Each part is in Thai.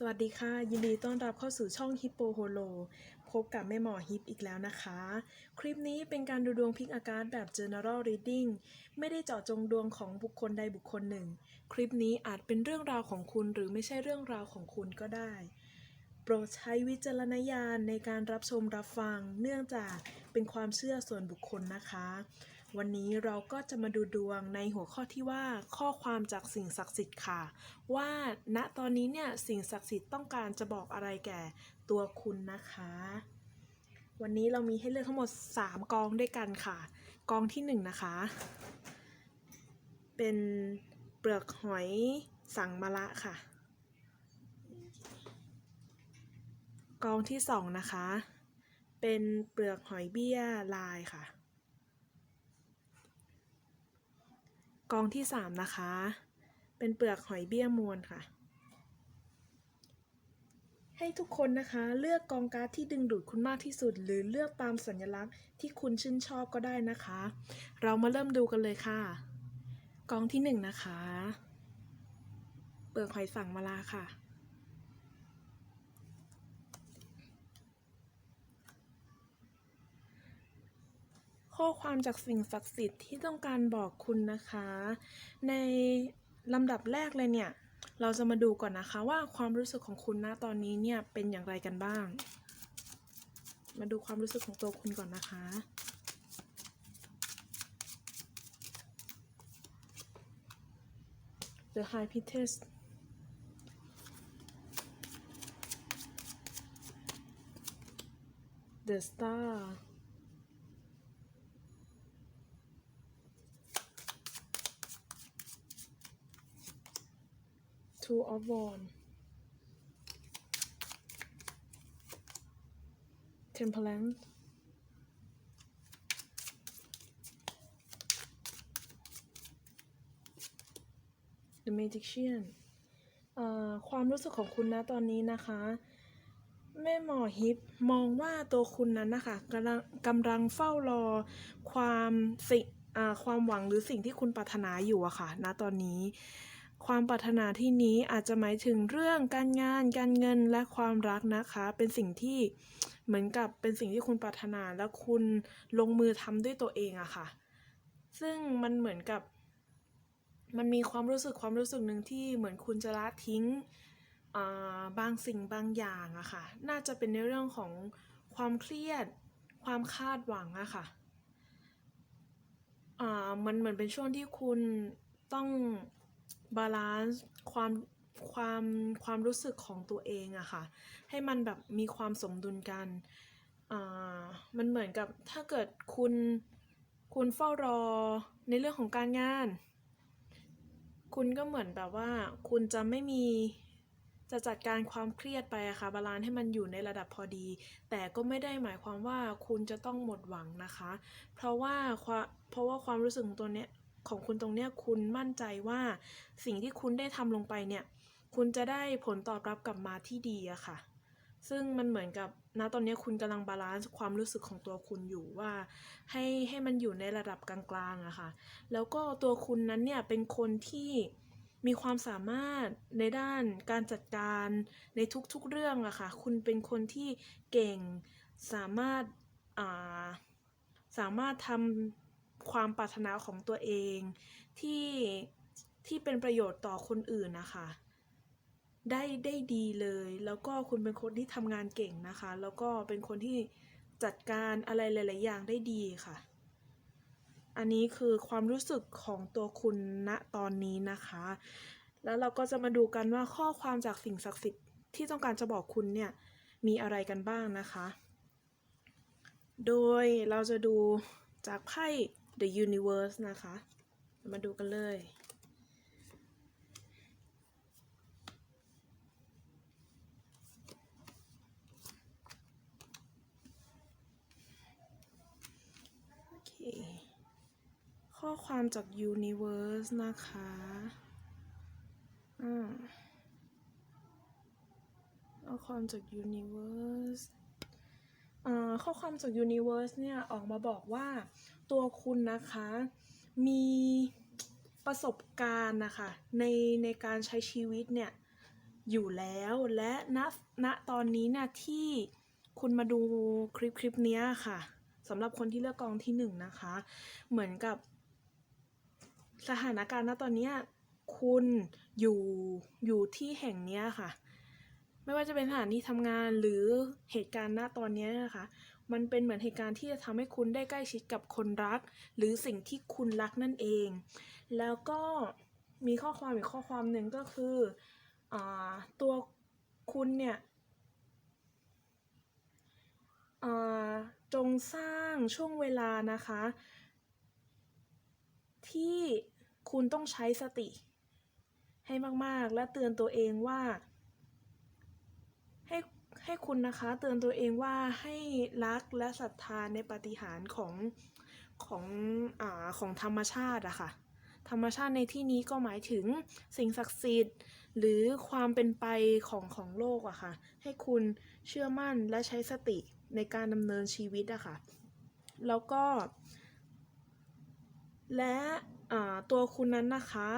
สวัสดีค่ะ ยินดีต้อนรับเข้าสู่ช่อง Hippo Holo พบกับแม่หมอฮิปอีกแล้วนะคะ คลิปนี้เป็นการดูดวงพิกอาการแบบ General Reading ไม่ได้เจาะจงดวงของบุคคลใดบุคคลหนึ่ง คลิปนี้อาจเป็นเรื่องราวของคุณหรือไม่ใช่เรื่องราวของคุณก็ได้ โปรดใช้วิจารณญาณในการรับชมรับฟัง เนื่องจากเป็นความเชื่อส่วนบุคคลนะคะ วันนี้เราก็จะมาดูดวงในหัวข้อที่ว่าข้อความจากสิ่งศักดิ์สิทธิ์ค่ะ ว่าณตอนนี้เนี่ยสิ่งศักดิ์สิทธิ์ต้องการจะบอกอะไรแก่ตัวคุณนะคะ วันนี้เรามีให้เลือกทั้งหมด 3 กองด้วยกันค่ะ กองที่ 1 นะคะ เป็นเปลือกหอยสังมะละค่ะ กองที่ 2 นะคะ เป็นเปลือกหอยเบี้ยลายค่ะ กองที่ 3 นะคะ เป็นเปลือกหอยเบี้ยมวลค่ะ ให้ทุกคนนะคะ เลือกกองการ์ดที่ดึงดูดคุณมากที่สุด หรือเลือกตามสัญลักษณ์ที่คุณชื่นชอบก็ได้นะคะ เรามาเริ่มดูกันเลยค่ะ กองที่ 1 นะคะ เปลือกหอยสังมาลาค่ะ ข้อความจากสิ่งศักดิ์สิทธิ์ที่ต้องการบอกคุณนะคะ ในลำดับแรกเลยเนี่ย เราจะมาดูก่อนนะคะว่าความรู้สึกของคุณนะตอนนี้เนี่ยเป็นอย่างไรกันบ้าง มาดูความรู้สึกของตัวคุณก่อนนะคะ The High Priestess The Star Two of Wands Temperance The Magician อ่อความรู้สึกของคุณนะตอนนี้นะคะแม่หมอฮิปมองว่าตัวคุณนั้นนะคะกำลังกำลังเฝ้ารอความสิอ่าความหวังหรือสิ่งที่คุณปรารถนาอยู่อะค่ะณตอนนี้ ความปรารถนาที่นี้อาจจะหมายถึงเรื่องการงาน การเงินและความรักนะคะ เป็นสิ่งที่เหมือนกับเป็นสิ่งที่คุณปรารถนาและคุณลงมือทำด้วยตัวเองอะค่ะ ซึ่งมันเหมือนกับ มันมีความรู้สึกความรู้สึกหนึ่งที่เหมือนคุณจะละทิ้งบางสิ่งบางอย่างอะค่ะ น่าจะเป็นในเรื่องของความเครียด ความคาดหวังอะค่ะอ่ามันเหมือนเป็นช่วงที่คุณต้อง บาลานซ์ความความความรู้สึกของตัวเองอะค่ะ ให้มันแบบมีความสมดุลกันอ่ามันเหมือนกับถ้าเกิดคุณคุณเฝ้ารอในเรื่องของการงาน คุณก็เหมือนแบบว่า คุณจะไม่มีจะจัดการความเครียดไปอะค่ะบาลานซ์ให้มันอยู่ในระดับพอดี แต่ก็ไม่ได้หมายความว่าคุณจะต้องหมดหวังนะคะ เพราะว่าเพราะว่าความรู้สึกของตัวเนี้ย ของคุณตรงเนี้ยคุณมั่นใจว่าสิ่งที่คุณได้ทำลงไปเนี่ย คุณจะได้ผลตอบรับกลับมาที่ดีอะค่ะ ซึ่งมันเหมือนกับณตอนนี้คุณกำลังบาลานซ์ความรู้สึกของตัวคุณอยู่ว่า ให้ให้มันอยู่ในระดับกลางๆอะค่ะ แล้วก็ตัวคุณนั้นเนี่ยเป็นคนที่มีความสามารถในด้านการจัดการในทุกๆเรื่องอะค่ะ คุณเป็นคนที่เก่งสามารถอ่าสามารถทำ ความปรารถนาของตัวเองที่ที่เป็นประโยชน์ต่อคนอื่นนะคะ ได้ได้ดีเลย แล้วก็คุณเป็นคนที่ทำงานเก่งนะคะ แล้วก็เป็นคนที่จัดการอะไรหลาย ๆ อย่างได้ดีค่ะ อันนี้คือความรู้สึกของตัวคุณณตอนนี้นะคะ แล้วเราก็จะมาดูกันว่าข้อความจากสิ่งศักดิ์สิทธิ์ที่ต้องการจะบอกคุณเนี่ยมีอะไรกันบ้างนะคะ โดยเราจะดูจากไพ่ The Universe นะคะ มาดูกันเลยโอเคข้อความจาก Universe นะคะ อ่าข้อความจาก Universe ข้อความจาก Universe เนี่ยออกมาบอกว่าตัวคุณนะคะมีประสบการณ์นะคะในในการใช้ชีวิตเนี่ยอยู่แล้วและณณตอนนี้นะที่คุณมาดูคลิปคลิปนี้ค่ะสำหรับคนที่เลือกกองที่หนึ่งนะคะ เหมือนกับสถานการณ์ณตอนนี้คุณอยู่อยู่ที่แห่งนี้ค่ะ ไม่ว่าจะเป็นสถานที่ทำงานหรือเหตุการณ์ณตอนนี้นะคะ มันเป็นเหมือนเหตุการณ์ที่จะทำให้คุณได้ใกล้ชิดกับคนรัก หรือสิ่งที่คุณรักนั่นเอง แล้วก็มีข้อความอีกข้อความหนึ่งก็คืออตัวคุณเนี่ยจงสร้างช่วงเวลานะคะ ที่คุณต้องใช้สติให้มาก ๆ และเตือนตัวเองว่า ให้คุณนะคะเตือนตัวเองว่าให้รักและศรัทธาในปฏิหารของของอ่าของธรรมชาติอะค่ะ ธรรมชาติในที่นี้ก็หมายถึงสิ่งศักดิ์สิทธิ์ หรือความเป็นไปของของโลกอะค่ะ ให้คุณเชื่อมั่นและใช้สติในการดำเนินชีวิตอะค่ะ แล้วก็ และอ่าตัวคุณนั้นนะคะ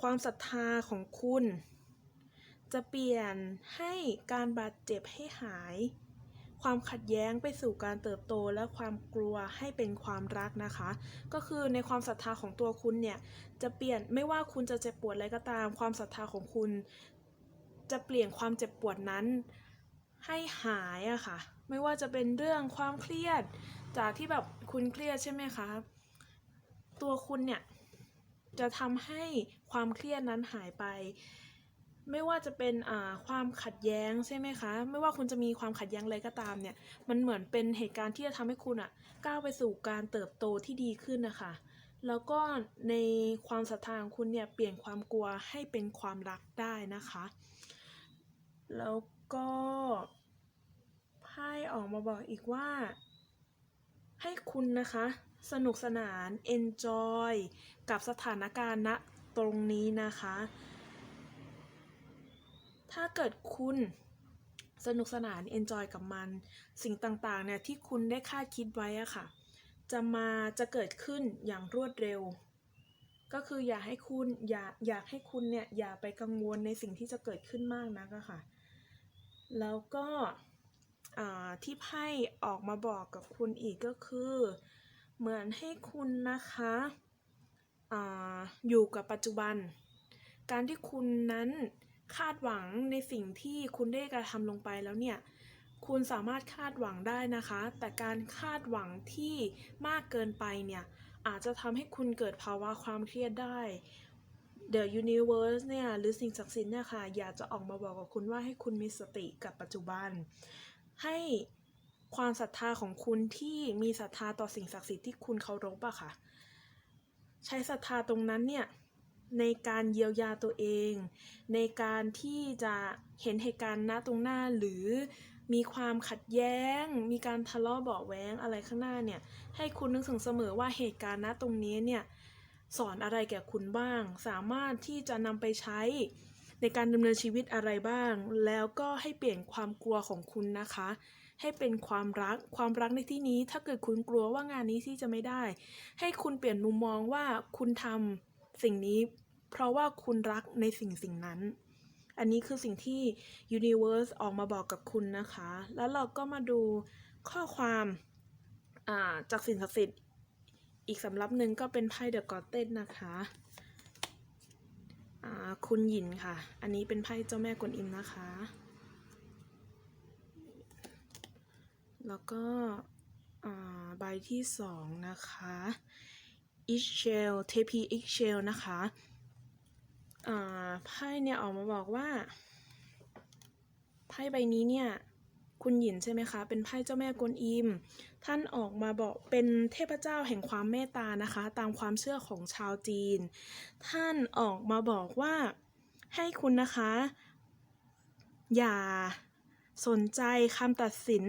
ความศรัทธาของคุณ จะเปลี่ยนให้การบาดเจ็บให้หาย ความขัดแย้งไปสู่การเติบโตและความกลัวให้เป็นความรักนะคะ ก็คือในความศรัทธาของตัวคุณเนี่ยจะเปลี่ยนไม่ว่าคุณจะเจ็บปวดอะไรก็ตาม ความศรัทธาของคุณ จะเปลี่ยนความเจ็บปวดนั้นให้หายอะค่ะ ไม่ว่าจะเป็นเรื่องความเครียด จากที่แบบคุณเครียดใช่ไหมคะ ตัวคุณเนี่ยจะทำให้ความเครียดนั้นหายไป ไม่ว่าจะเป็นอ่าความขัดแย้งใช่ไหมคะ ไม่ว่าคุณจะมีความขัดแย้งอะไรก็ตามเนี่ย มันเหมือนเป็นเหตุการณ์ที่จะทำให้คุณอะก้าวไปสู่การเติบโตที่ดีขึ้นนะคะ แล้วก็ในความศรัทธาของคุณเนี่ยเปลี่ยนความกลัวให้เป็นความรักได้นะคะ แล้วก็ไพ่ออกมาบอกอีกว่า ให้คุณนะคะ สนุกสนาน enjoy กับสถานการณ์ณตรงนี้นะคะ ถ้าเกิดคุณสนุกสนาน enjoy กับมัน สิ่งต่างๆเนี่ยที่คุณได้คาดคิดไว้อะค่ะ จะมาจะเกิดขึ้นอย่างรวดเร็ว ก็คืออย่าให้คุณอย่าอยากให้คุณเนี่ยอย่าไปกังวลในสิ่งที่จะเกิดขึ้นมากนักอะค่ะ แล้วก็ที่ไพ่ออกมาบอกกับคุณอีกก็คือ เหมือนให้คุณนะคะออยู่กับปัจจุบัน การที่คุณนั้น คาดหวังในสิ่งที่คุณได้กระทำลงไปแล้วเนี่ย คุณสามารถคาดหวังได้นะคะ แต่การคาดหวังที่มากเกินไปเนี่ย อาจจะทำให้คุณเกิดภาวะความเครียดได้ The Universe เนี่ยหรือสิ่งศักดิ์สิทธิ์เนี่ยค่ะ อยากจะออกมาบอกกับคุณว่าให้คุณมีสติกับปัจจุบัน ให้ความศรัทธาของคุณที่มีศรัทธาต่อสิ่งศักดิ์สิทธิ์ที่คุณเคารพอะค่ะ ใช้ศรัทธาตรงนั้นเนี่ย ในการเยียวยาตัวเอง ในการที่จะเห็นเหตุการณ์ณตรงหน้าหรือมีความขัดแย้ง มีการทะเลาะเบาแว้งอะไรข้างหน้าเนี่ย ให้คุณนึกถึงเสมอว่าเหตุการณ์ณตรงนี้เนี่ยสอนอะไรแก่คุณบ้าง สามารถที่จะนำไปใช้ในการดำเนินชีวิตอะไรบ้าง แล้วก็ให้เปลี่ยนความกลัวของคุณนะคะ ให้เป็นความรัก ความรักในที่นี้ ถ้าเกิดคุณกลัวว่างานนี้ที่จะไม่ได้ ให้คุณเปลี่ยนมุมมองว่าคุณทำสิ่งนี้ เพราะว่าคุณรักในสิ่งสิ่งนั้น อันนี้คือสิ่งที่ Universe ออกมาบอกกับคุณนะคะ แล้วเราก็มาดูข้อความาจากสิ่งศักดิ์สิทธิ์อีกสำรับหนึ่งก็เป็นไพ่เดอะกอตเต้นนะคะคุณหยินค่ะ อันนี้เป็นไพ่เจ้าแม่กวนอิมนะคะ แล้วก็ใบที่สองนะคะอิชเชลเทพีอิชเชลนะคะ ไพ่เนี่ยออกมาบอกว่า ไพ่ใบนี้เนี่ย คุณหยินใช่ไหมคะ เป็นไพ่เจ้าแม่กวนอิม ท่านออกมาบอกเป็นเทพเจ้าแห่งความเมตตานะคะ ตามความเชื่อของชาวจีน ท่านออกมาบอกว่าให้คุณนะคะ อย่าสนใจคำตัดสิน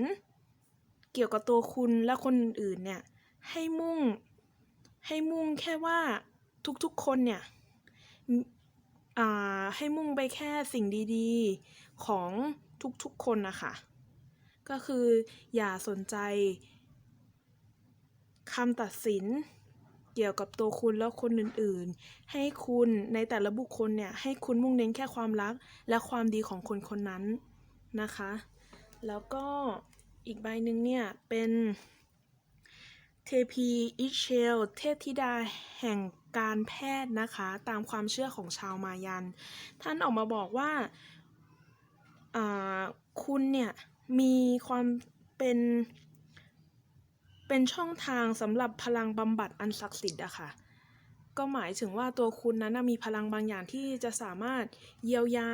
เกี่ยวกับตัวคุณและคนอื่นเนี่ย ให้มุ่งให้มุ่งแค่ว่าทุกๆคนเนี่ย ให้มุ่งไปแค่สิ่งดีๆของทุกๆคนนะคะ ก็คืออย่าสนใจคำตัดสินเกี่ยวกับตัวคุณและคนอื่นๆ ให้คุณในแต่ละบุคคลเนี่ย ให้คุณมุ่งเน้นแค่ความรักและความดีของคนคนนั้นนะคะ แล้วก็อีกใบหนึ่งเนี่ย เป็นเทพีอิเชล เทพธิดาแห่ง การแพทย์นะคะ ตามความเชื่อของชาวมายัน ท่านออกมาบอกว่าคุณเนี่ยมีความเป็นเป็นช่องทางสำหรับพลังบำบัดอันศักดิ์สิทธิ์อะค่ะก็หมายถึงว่าตัวคุณนั้นมีพลังบางอย่างที่จะสามารถเยียวยา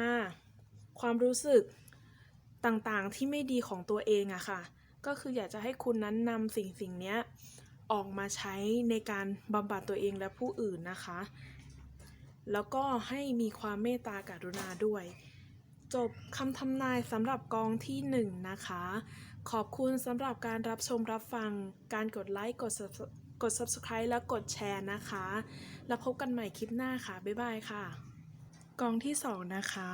ความรู้สึกต่างๆที่ไม่ดีของตัวเองอะค่ะ ก็คืออยากจะให้คุณนั้นนำสิ่งสิ่งเนี้ย ออกมาใช้ในการบำบัดตัวเองและผู้อื่นนะคะ แล้วก็ให้มีความเมตตากรุณาด้วย จบคำทำนายสำหรับกองที่หนึ่งนะคะ ขอบคุณสำหรับการรับชมรับฟัง การกดไลค์ กด Subs- กด subscribe และกดแชร์นะคะ แล้วพบกันใหม่คลิปหน้าค่ะ บ๊ายบายค่ะ กองที่สองนะคะ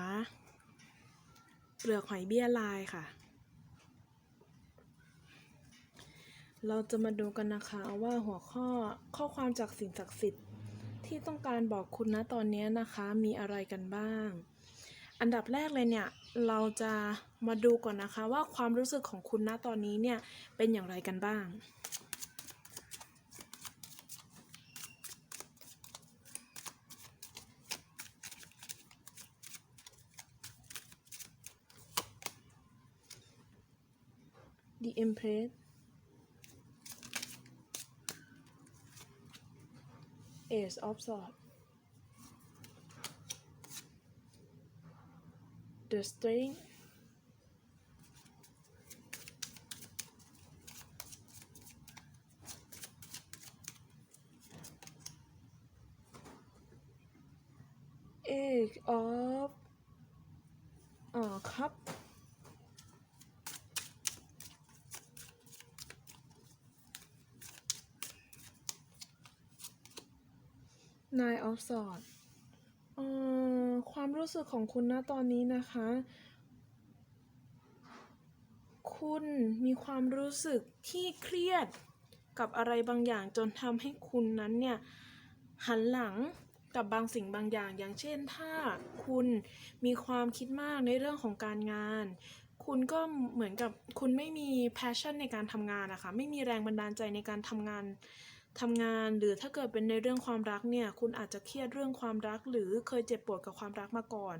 เปลือกหอยเบี้ยลายค่ะ เราจะมาดูกันนะคะว่าหัวข้อข้อความจากสิ่งศักดิ์สิทธิ์ ที่ต้องการบอกคุณนะตอนนี้นะคะมีอะไรกันบ้าง อันดับแรกเลยเนี่ยเราจะมาดูก่อนนะคะว่าความรู้สึกของคุณณตอนนี้เนี่ยเป็นอย่างไรกันบ้าง The Empress Ace of Swords The Strength Eight of อ่า ครับ Nine of Swords เอ่อความรู้สึกของคุณนะตอนนี้นะคะ คุณมีความรู้สึกที่เครียดกับอะไรบางอย่างจนทำให้คุณนั้นเนี่ยหันหลังกับบางสิ่งบางอย่าง อย่างเช่น ถ้าคุณมีความคิดมากในเรื่องของการงาน คุณก็เหมือนกับคุณไม่มี passion ในการทำงานนะคะ ไม่มีแรงบันดาลใจในการทำงาน ทำงานหรือถ้าเกิดเป็นในเรื่องความรักเนี่ยคุณอาจจะเครียดเรื่องความรัก หรือเคยเจ็บปวดกับความรักมาก่อน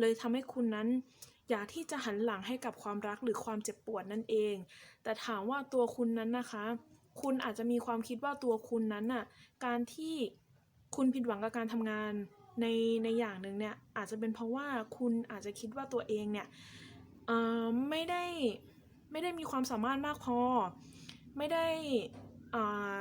เลยทำให้คุณนั้น อยากที่จะหันหลังให้กับความรักหรือความเจ็บปวดนั่นเอง แต่ถามว่าตัวคุณนั้นนะคะ คุณอาจจะมีความคิดว่าตัวคุณนั้นน่ะการที่คุณผิดหวังกับการทำงานในในอย่างหนึ่งเนี่ยอาจจะเป็นเพราะว่าคุณอาจจะคิดว่าตัวเองเนี่ยอ่อไม่ได้ไม่ได้มีความสามารถมากพอ ไม่ได้อ่า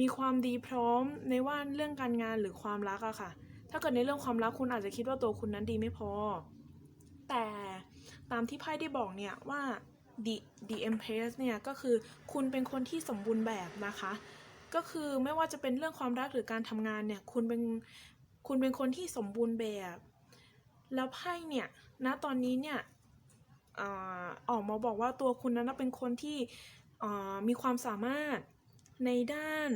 มีความดีพร้อมในว่าเรื่องการงานหรือความรักอะค่ะ ถ้าเกิดในเรื่องความรักคุณอาจจะคิดว่าตัวคุณนั้นดีไม่พอ แต่ตามที่ไพ่ได้บอกเนี่ยว่า the the empress เนี่ยก็คือคุณเป็นคนที่สมบูรณ์แบบนะคะ ก็คือไม่ว่าจะเป็นเรื่องความรักหรือการทำงานเนี่ยคุณเป็นคุณเป็นคนที่สมบูรณ์แบบ แล้วไพ่เนี่ยณตอนนี้เนี่ยออกมาบอกว่าตัวคุณนั้นเป็นคนที่มีความสามารถ ในด้าน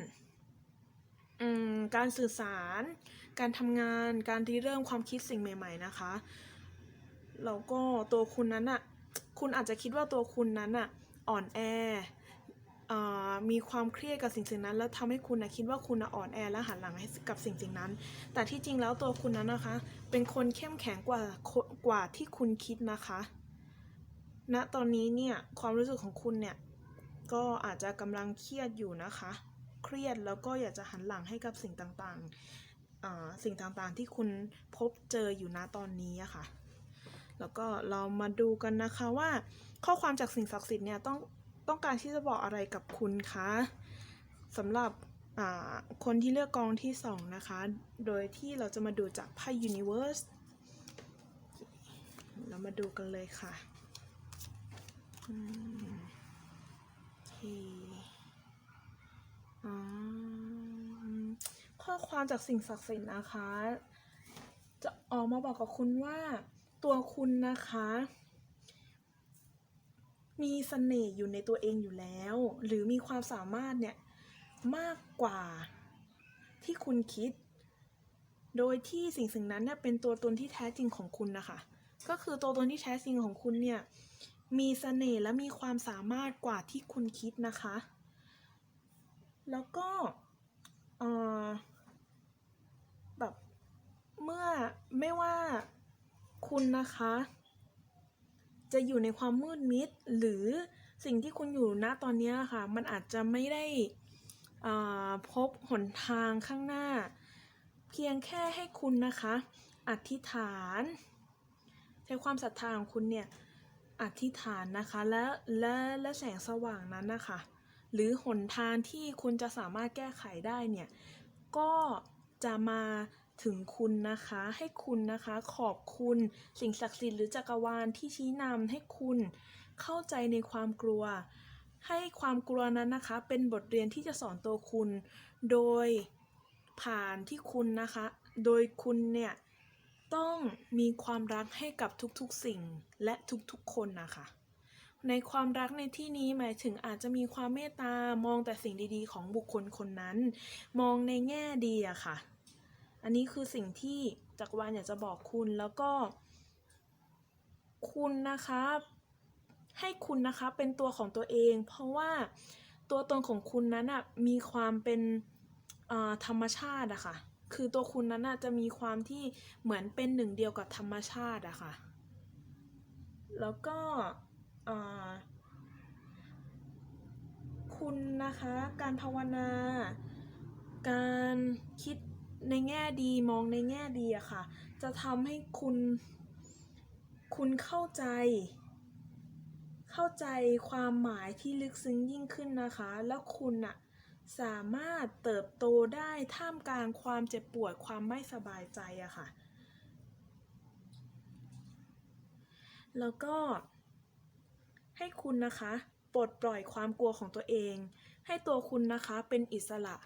การสื่อสาร การทำงาน การริเริ่มความคิดสิ่งใหม่ ๆ นะคะ แล้วก็ตัวคุณนั้นอะคุณอาจจะคิดว่าตัวคุณนั้นอะอ่อนแอมีความเครียดกับสิ่งสิ่งนั้น แล้วทำให้คุณนะคิดว่าคุณอ่อนแอและหันหลังให้กับสิ่งสิ่งนั้น แต่ที่จริงแล้วตัวคุณนั้นนะคะ เป็นคนเข้มแข็งกว่ากว่าที่คุณคิดนะคะณตอนนี้เนี่ยความรู้สึกของคุณเนี่ย ก็อาจจะกำลังเครียดอยู่นะคะ เครียดแล้วก็อยากจะหันหลังให้กับสิ่งต่างๆอ่าสิ่งต่างๆที่คุณพบเจออยู่ณตอนนี้อะค่ะ แล้วก็เรามาดูกันนะคะว่า ข้อความจากสิ่งศักดิ์สิทธิ์เนี่ยต้องต้องการที่จะบอกอะไรกับคุณคะสำหรับอ่าคนที่เลือกกองที่สองนะคะ โดยที่เราจะมาดูจากไพ่ Universe เรามาดูกันเลยค่ะ ข้อความจากสิ่งศักดิ์สิทธิ์นะคะ จะออกมาบอกกับคุณว่าตัวคุณนะคะ มีเสน่ห์อยู่ในตัวเองอยู่แล้ว หรือมีความสามารถเนี่ยมากกว่าที่คุณคิด โดยที่สิ่งสิ่งนั้นเนี่ยเป็นตัวตนที่แท้จริงของคุณนะคะ ก็คือตัวตนที่แท้จริงของคุณเนี่ย มีเสน่ห์และมีความสามารถกว่าที่คุณคิดนะคะ แล้วก็แบบเมื่อไม่ว่าคุณนะคะ จะอยู่ในความมืดมิด หรือสิ่งที่คุณอยู่ณตอนนี้ค่ะ มันอาจจะไม่ได้พบหนทางข้างหน้า เพียงแค่ให้คุณนะคะ อธิษฐาน ใช้ความศรัทธาของคุณเนี่ย อธิษฐานนะคะและและและแสงสว่างนั้นนะคะ หรือหนทางที่คุณจะสามารถแก้ไขได้เนี่ย ก็จะมาถึงคุณนะคะให้คุณนะคะขอบคุณสิ่งศักดิ์สิทธิ์หรือจักรวาลที่ชี้นำให้คุณเข้าใจในความกลัว ให้ความกลัวนั้นนะคะ เป็นบทเรียนที่จะสอนตัวคุณ โดยผ่านที่คุณนะคะ โดยคุณเนี่ย ต้องมีความรักให้กับทุกๆสิ่งและทุกๆคนนะคะในความรักในที่นี้หมายถึงอาจจะมีความเมตตามองแต่สิ่งดีๆ ของบุคคลคนนั้น มองในแง่ดีอะค่ะ อันนี้คือสิ่งที่จักรวาลอยากจะบอกคุณแล้วก็ คุณนะคะให้คุณนะคะเป็นตัวของตัวเอง เพราะว่าตัวตนของคุณนั้นอะมีความเป็นธรรมชาติอะค่ะ คือตัวคุณนั้นอะจะมีความที่เหมือนเป็นหนึ่งเดียวกับธรรมชาติอะค่ะ แล้วก็คุณนะคะการภาวนา การคิดในแง่ดีมองในแง่ดีอะค่ะ จะทำให้คุณคุณเข้าใจ เข้าใจความหมายที่ลึกซึ้งยิ่งขึ้นนะคะ แล้วคุณอะ สามารถเติบโตได้ท่ามกลางความเจ็บปวดความไม่สบายใจอะค่ะ แล้วก็ให้คุณนะคะปลดปล่อยความกลัวของตัวเอง ให้ตัวคุณนะคะเป็นอิสระ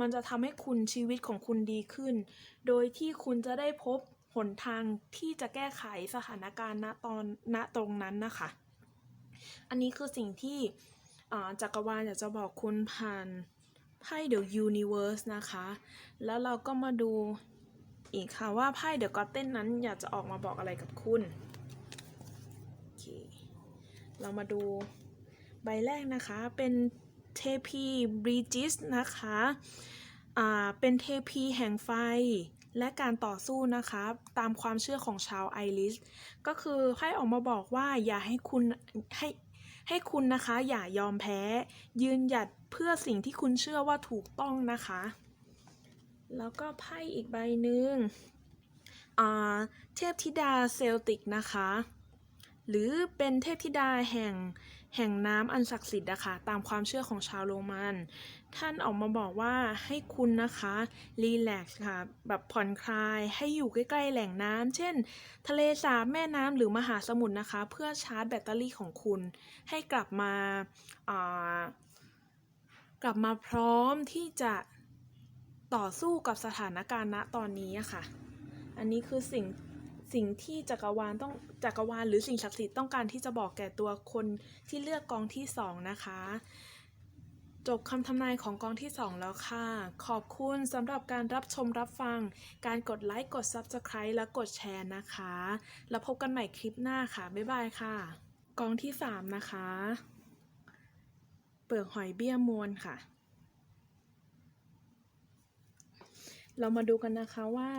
มันจะทำให้คุณชีวิตของคุณดีขึ้น โดยที่คุณจะได้พบหนทางที่จะแก้ไขสถานการณ์ณตอนณตรงนั้นนะคะ อันนี้คือสิ่งที่ จักรวาลอยากจะบอกคุณผ่านไพ่ The Universe นะคะ แล้วเราก็มาดูอีกค่ะว่าไพ่ The Gotten นั้นอยากจะออกมาบอกอะไรกับคุณ โอเค เรามาดูใบแรกนะคะเป็นเทพีบริจิสนะคะอ่าเป็นเทพีแห่งไฟและการต่อสู้นะคะตามความเชื่อของชาวไอริส ก็คือไพ่ออกมาบอกว่าอย่าให้คุณให้ ให้คุณนะคะอย่ายอมแพ้ ยืนหยัดเพื่อสิ่งที่คุณเชื่อว่าถูกต้องนะคะ แล้วก็ไพ่อีกใบหนึ่งอ่าเทพธิดาเซลติกนะคะ หรือเป็นเทพธิดาแห่งแห่งน้ำอันศักดิ์สิทธิ์นะคะตามความเชื่อของชาวโรมัน ท่านออกมาบอกว่าให้คุณนะคะรีแลกซ์ค่ะแบบผ่อนคลายให้อยู่ใกล้ ๆ แหล่งน้ำเช่น ทะเลสาบแม่น้ำหรือมหาสมุทรนะคะ เพื่อชาร์จแบตเตอรี่ของคุณ ให้กลับมาอ่ากลับมาพร้อมที่จะต่อสู้กับสถานการณ์ณตอนนี้อะค่ะ อันนี้คือสิ่ง สิ่งที่จักรวาลต้องจักรวาลหรือสิ่งศักดิ์สิทธิ์ต้องการที่จะบอกแก่ตัวคนที่เลือกกองที่สองนะคะ จบคำทำนายของกองที่2แล้วค่ะ ขอบคุณสำหรับการรับชมรับฟัง การกดไลค์กด Subscribe และกดแชร์นะคะ แล้วพบกันใหม่คลิปหน้าค่ะ บ๊ายบายค่ะ กองที่3นะคะ เปลือกหอยเบี้ยมวนค่ะเรามาดูกันนะคะว่า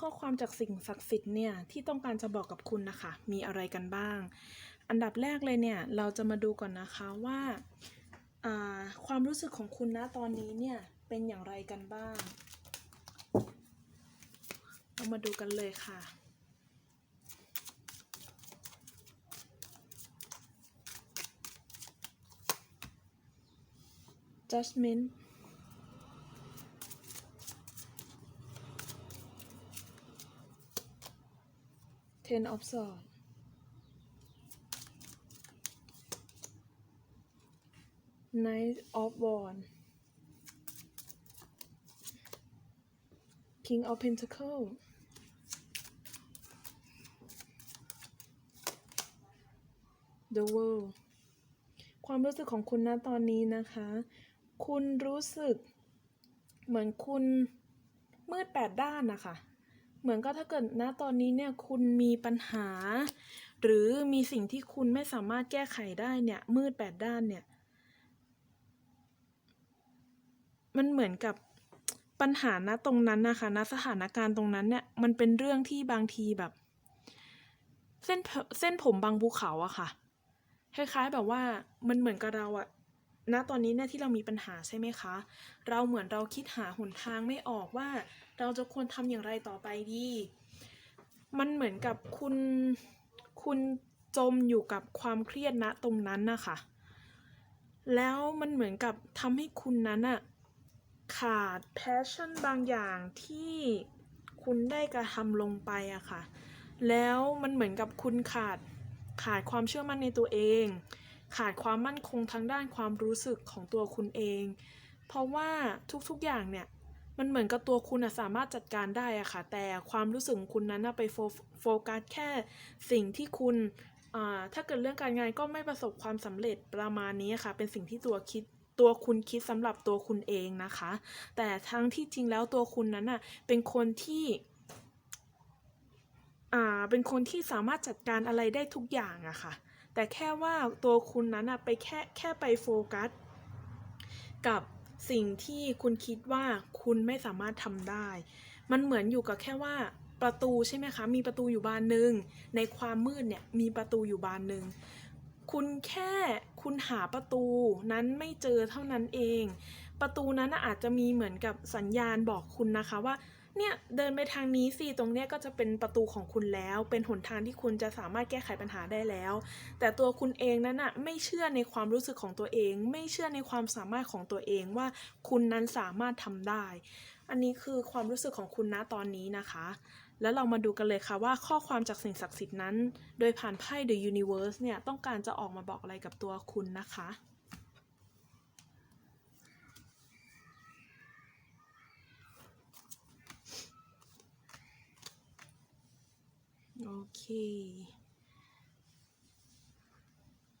ข้อความจากสิ่งศักดิ์สิทธิ์เนี่ยที่ต้องการจะบอกกับคุณนะคะ มีอะไรกันบ้าง อันดับแรกเลยเนี่ยเราจะมาดูก่อนนะคะว่าความรู้สึกของคุณนะตอนนี้เนี่ยเป็นอย่างไรกันบ้าง เรามาดูกันเลยค่ะ judgment ten of swords Knight of Wands King of Pentacle The World ความรู้สึกของคุณนะตอนนี้นะคะ คุณรู้สึกเหมือนคุณมืดแปดด้านนะคะ เหมือนก็ถ้าเกิดณตอนนี้เนี่ยคุณมีปัญหา หรือมีสิ่งที่คุณไม่สามารถแก้ไขได้เนี่ยมืดแปดด้านเนี่ย มันเหมือนกับปัญหาณตรงนั้นนะคะณสถานการณ์ตรงนั้นเนี่ยมันเป็นเรื่องที่บางทีแบบ เส้นผเส้นผมบางภูเขาอะค่ะคล้ายๆแบบว่ามันเหมือนกับเราอะ ณตอนนี้เนี่ยที่เรามีปัญหาใช่ไหมคะ เราเหมือนเราคิดหาหนทางไม่ออกว่าเราจะควรทำอย่างไรต่อไปดี มันเหมือนกับคุณคุณจมอยู่กับความเครียดณตรงนั้นนะคะแล้วมันเหมือนกับทำให้คุณนั้นอะขาด passion บางอย่างที่คุณได้กระทำลงไปอะค่ะ แล้วมันเหมือนกับคุณขาดขาดความเชื่อมั่นในตัวเอง ขาดความมั่นคงทางด้านความรู้สึกของตัวคุณเอง เพราะว่าทุกๆอย่างเนี่ยมันเหมือนกับตัวคุณอะสามารถจัดการได้อะค่ะ แต่ความรู้สึกคุณนั้นอะไปโฟโฟกัสแค่สิ่งที่คุณอ่าถ้าเกิดเรื่องการงานก็ไม่ประสบความสำเร็จประมาณนี้ค่ะ เป็นสิ่งที่ตัวคิดตัวคุณคิดสำหรับตัวคุณเองนะคะ แต่ทั้งที่จริงแล้วตัวคุณนั้นอะเป็นคนที่อ่าเป็นคนที่สามารถจัดการอะไรได้ทุกอย่างอะค่ะ แต่แค่ว่าตัวคุณนั้นอะไปแค่แค่ไปโฟกัส กับสิ่งที่คุณคิดว่าคุณไม่สามารถทำได้ มันเหมือนอยู่กับแค่ว่าประตูใช่ไหมคะ มีประตูอยู่บานหนึ่งในความมืดเนี่ยมีประตูอยู่บานหนึ่งคุณแค่คุณหาประตูนั้นไม่เจอเท่านั้นเอง ประตูนั้นอาจจะมีเหมือนกับสัญญาณบอกคุณนะคะว่า เนี่ยเดินไปทางนี้สิตรงเนี้ยก็จะเป็นประตูของคุณแล้ว เป็นหนทางที่คุณจะสามารถแก้ไขปัญหาได้แล้ว แต่ตัวคุณเองนั้นน่ะไม่เชื่อในความรู้สึกของตัวเอง ไม่เชื่อในความสามารถของตัวเองว่าคุณนั้นสามารถทำได้ อันนี้คือความรู้สึกของคุณณตอนนี้นะคะ แล้วเรามาดูกันเลยค่ะว่าข้อความจากสิ่งศักดิ์สิทธิ์นั้น โดยผ่านไพ่ The Universe เนี่ยต้องการจะออกมาบอกอะไรกับตัวคุณนะคะ โอเค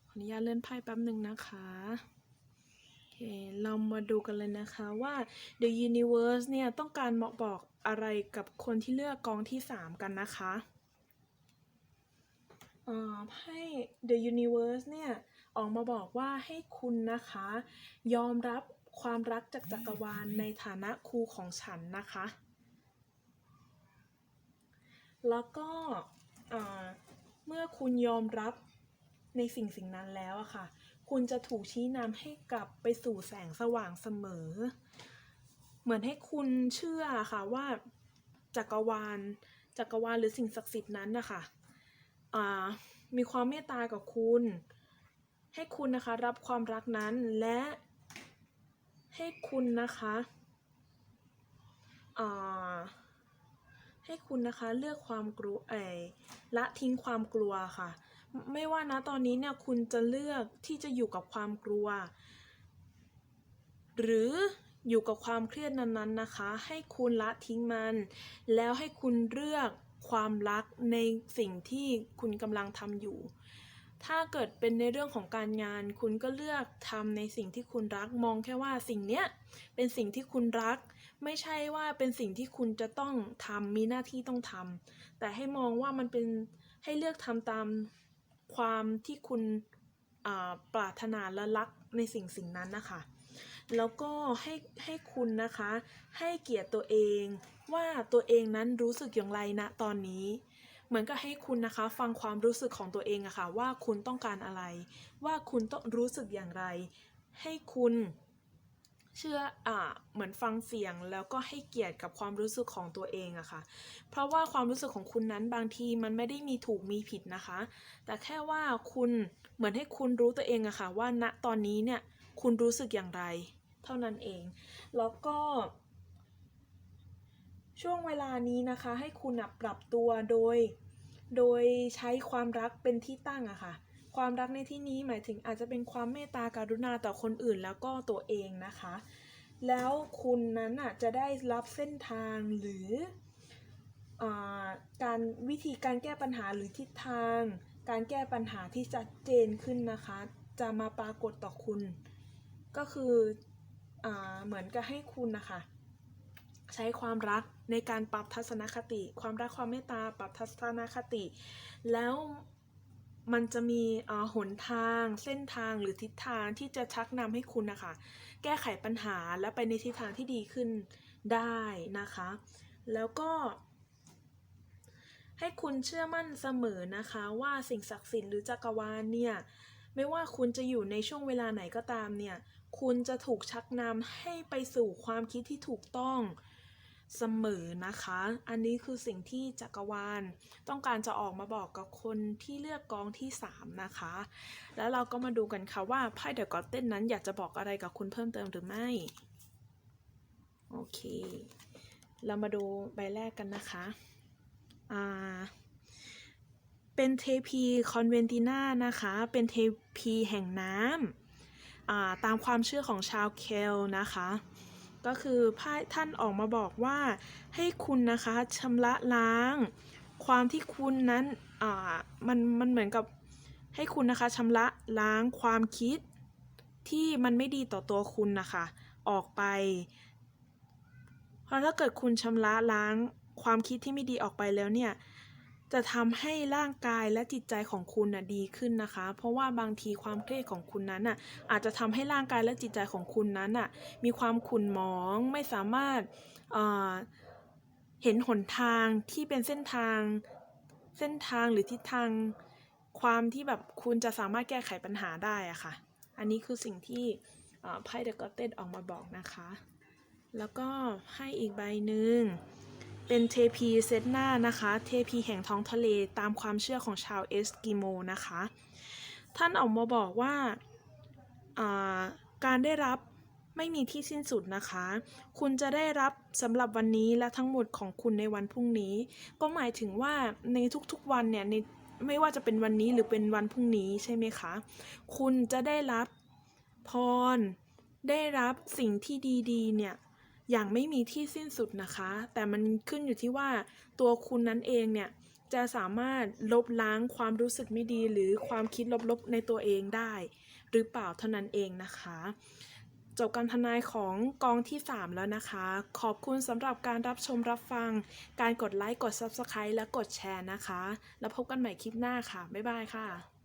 ขออนุญาตเลื่อนไพ่แป๊บหนึ่งนะคะโอเคเรามาดูกันเลยนะคะว่า The Universe เนี่ย ต้องการบอกบอกอะไรกับคนที่เลือกกองที่ 3 กันนะคะเอ่อไพ่ The Universe เนี่ย ออกมาบอกว่าให้คุณนะคะ ยอมรับความรักจากจักรวาลในฐานะครูของฉันนะคะ แล้วก็เมื่อคุณยอมรับในสิ่งสิ่งนั้นแล้วอะค่ะ คุณจะถูกชี้นำให้กลับไปสู่แสงสว่างเสมอ เหมือนให้คุณเชื่อค่ะว่าจักรวาลจักรวาลหรือสิ่งศักดิ์สิทธิ์นั้นนะคะอ่ามีความเมตตากับคุณ ให้คุณนะคะรับความรักนั้นและให้คุณนะคะอ่า ให้คุณนะคะเลือกความกลัวเอละทิ้งความกลัวค่ะ ไม่ว่านะตอนนี้เนี่ยคุณจะเลือกที่จะอยู่กับความกลัว หรืออยู่กับความเครียดนั้นๆนะคะ ให้คุณละทิ้งมัน แล้วให้คุณเลือกความรักในสิ่งที่คุณกำลังทำอยู่ ถ้าเกิดเป็นในเรื่องของการงาน คุณก็เลือกทำในสิ่งที่คุณรักมองแค่ว่าสิ่งเนี้ยเป็นสิ่งที่คุณรัก ไม่ใช่ว่าเป็นสิ่งที่คุณจะต้องทำมีหน้าที่ต้องทำแต่ให้มองว่ามันเป็นให้เลือกทำตามความที่คุณอ่าปรารถนาและรักในสิ่งสิ่งนั้นนะคะ แล้วก็ให้ให้คุณนะคะ ให้เกียรติตัวเองว่าตัวเองนั้นรู้สึกอย่างไรณตอนนี้ เหมือนกับให้คุณนะคะ ฟังความรู้สึกของตัวเองอะค่ะว่าคุณต้องการอะไร ว่าคุณต้องรู้สึกอย่างไร ให้คุณ เชื่ออ่าเหมือนฟังเสียงแล้วก็ให้เกียรติกับความรู้สึกของตัวเองอะค่ะ เพราะว่าความรู้สึกของคุณนั้นบางทีมันไม่ได้มีถูกมีผิดนะคะ แต่แค่ว่าคุณเหมือนให้คุณรู้ตัวเองอะค่ะ ว่าณตอนนี้เนี่ยคุณรู้สึกอย่างไร เท่านั้นเอง แล้วก็ ช่วงเวลานี้นะคะ ให้คุณปรับตัวโดย โดยใช้ความรักเป็นที่ตั้งอะค่ะ ความรักในที่นี้หมายถึงอาจจะเป็นความเมตตาการุณาต่อคนอื่นแล้วก็ตัวเองนะคะ แล้วคุณนั้นอะจะได้รับเส้นทางหรืออการวิธีการแก้ปัญหาหรือทิศทาง การแก้ปัญหาที่ชัดเจนขึ้นนะคะ จะมาปรากฏต่อคุณ ก็คืออเหมือนกับให้คุณนะคะใช้ความรักในการปรับทัศนคติ ความรักความเมตตาปรับทัศนคติ แล้ว มันจะมีเอ่อหนทางเส้นทางหรือทิศทางที่จะชักนำให้คุณนะคะ แก้ไขปัญหาและไปในทิศทางที่ดีขึ้นได้นะคะ แล้วก็ ให้คุณเชื่อมั่นเสมอนะคะ ว่าสิ่งศักดิ์สิทธิ์หรือจักรวาลเนี่ยไม่ว่าคุณจะอยู่ในช่วงเวลาไหนก็ตามเนี่ย คุณจะถูกชักนำให้ไปสู่ความคิดที่ถูกต้อง เสมอนะคะ อันนี้คือสิ่งที่จักรวาลต้องการจะออกมาบอกกับคนที่เลือกกองที่ 3 นะคะ แล้วเราก็มาดูกันค่ะว่าไพ่เดอะกอตเต้นนั้นอยากจะบอกอะไรกับคุณเพิ่มเติมหรือไม่ โอเค เรามาดูใบแรกกันนะคะ อ่า เป็นเทพีคอนเวนติน่านะคะ เป็นเทพีแห่งน้ำตามความเชื่อของชาวเคลนะคะ ก็คือพระท่านออกมาบอกว่าให้คุณนะคะชำระล้าง ความที่คุณนั้นอ่ามันมันเหมือนกับให้คุณนะคะชำระล้างความคิดที่มันไม่ดีต่อตัวคุณนะคะ ออกไป เพราะถ้าเกิดคุณชำระล้างความคิดที่ไม่ดีออกไปแล้วเนี่ย จะทำให้ร่างกายและจิตใจของคุณน่ะดีขึ้นนะคะ เพราะว่าบางทีความเครียดของคุณนั้นน่ะอาจจะทำให้ร่างกายและจิตใจของคุณนั้นน่ะมีความขุ่นหมองไม่สามารถเเห็นหนทางที่เป็นเส้นทางเส้นทางหรือทิศทางความที่แบบคุณจะสามารถแก้ไขปัญหาได้อะค่ะ อันนี้คือสิ่งที่ไพ่เดอะกอเตนออกมาบอกนะคะ แล้วก็ให้อีกใบหนึ่ง เป็นเทพีเซตหน้านะคะ เทพีแห่งท้องทะเลตามความเชื่อของชาวเอสกิโมนะคะ ท่านออกมาบอกว่าอ่าการได้รับไม่มีที่สิ้นสุดนะคะ คุณจะได้รับสำหรับวันนี้และทั้งหมดของคุณในวันพรุ่งนี้ ก็หมายถึงว่าในทุกๆวันเนี่ยในไม่ว่าจะเป็นวันนี้หรือเป็นวันพรุ่งนี้ใช่ไหมคะ คุณจะได้รับพร ได้รับสิ่งที่ดีๆ เนี่ย อย่างไม่มีที่สิ้นสุดนะคะ แต่มันขึ้นอยู่ที่ว่าตัวคุณนั้นเองเนี่ยจะสามารถลบล้างความรู้สึกไม่ดีหรือความคิดลบๆในตัวเองได้ หรือเปล่าเท่านั้นเองนะคะ จบการทนายของกองที่ 3 แล้วนะคะ ขอบคุณสำหรับการรับชมรับฟัง การกดไลค์กด Subscribe และกดแชร์นะคะ แล้วพบกันใหม่คลิปหน้าค่ะ บ๊ายบายค่ะ